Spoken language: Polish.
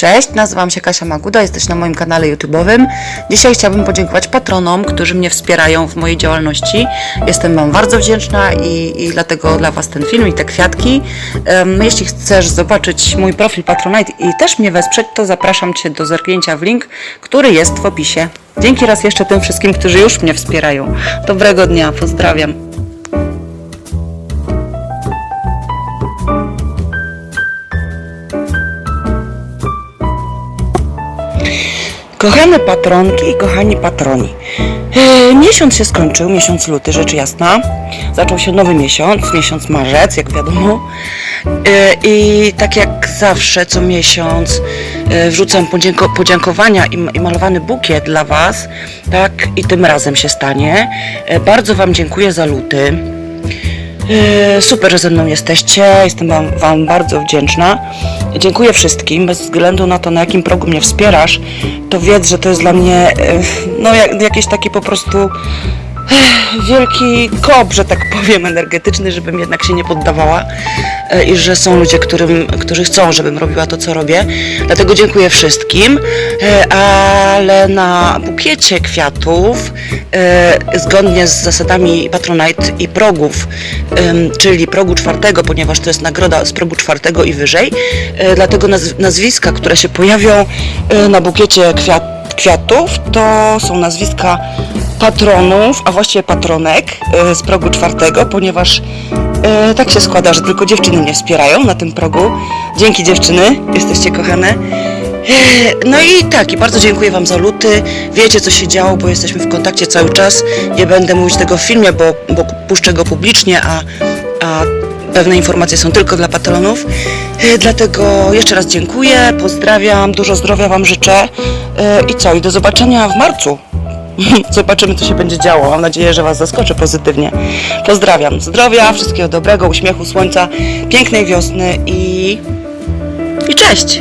Cześć, nazywam się Kasia Maguda, jesteś na moim kanale YouTube'owym. Dzisiaj chciałabym podziękować patronom, którzy mnie wspierają w mojej działalności. Jestem Wam bardzo wdzięczna i, i dlatego dla Was ten film i te kwiatki. Em, jeśli chcesz zobaczyć mój profil Patronite i też mnie wesprzeć, to zapraszam Cię do zerknięcia w link, który jest w opisie. Dzięki raz jeszcze tym wszystkim, którzy już mnie wspierają. Dobrego dnia, pozdrawiam. Kochane patronki i kochani patroni, e, miesiąc się skończył, miesiąc luty, rzecz jasna. Zaczął się nowy miesiąc, miesiąc marzec, jak wiadomo. E, I tak jak zawsze, co miesiąc e, wrzucam podzięko- podziękowania i, malowany bukiet dla Was. Tak i tym razem się stanie. Bardzo Wam dziękuję za luty. E, Super, że ze mną jesteście. Jestem wam, wam bardzo wdzięczna. Dziękuję wszystkim, bez względu na to, na jakim progu mnie wspierasz. To wiedz, że to jest dla mnie e, no, jak, jakiś taki po prostu e, wielki kop, że tak powiem, energetyczny, żebym jednak się nie poddawała i że są ludzie, którym, którzy chcą, żebym robiła to, co robię. Dlatego dziękuję wszystkim, ale na bukiecie kwiatów, zgodnie z zasadami Patronite i progów, czyli progu czwartego, ponieważ to jest nagroda z progu czwartego i wyżej, e, dlatego naz- nazwiska, które się pojawią e, na bukiecie kwiat, kwiatów, to są nazwiska patronów, a właściwie patronek e, z progu czwartego, ponieważ e, tak się składa, że tylko dziewczyny mnie wspierają na tym progu. Dzięki dziewczyny, jesteście kochane. No i tak, i bardzo dziękuję Wam za luty. Wiecie, co się działo, bo jesteśmy w kontakcie cały czas. Nie będę mówić tego w filmie, bo, bo puszczę go publicznie, a, a pewne informacje są tylko dla patronów. E, Dlatego jeszcze raz dziękuję, pozdrawiam, dużo zdrowia Wam życzę. E, I co, i do zobaczenia w marcu. Zobaczymy, co się będzie działo. Mam nadzieję, że Was zaskoczę pozytywnie. Pozdrawiam. Zdrowia, wszystkiego dobrego, uśmiechu, słońca, pięknej wiosny i. i cześć!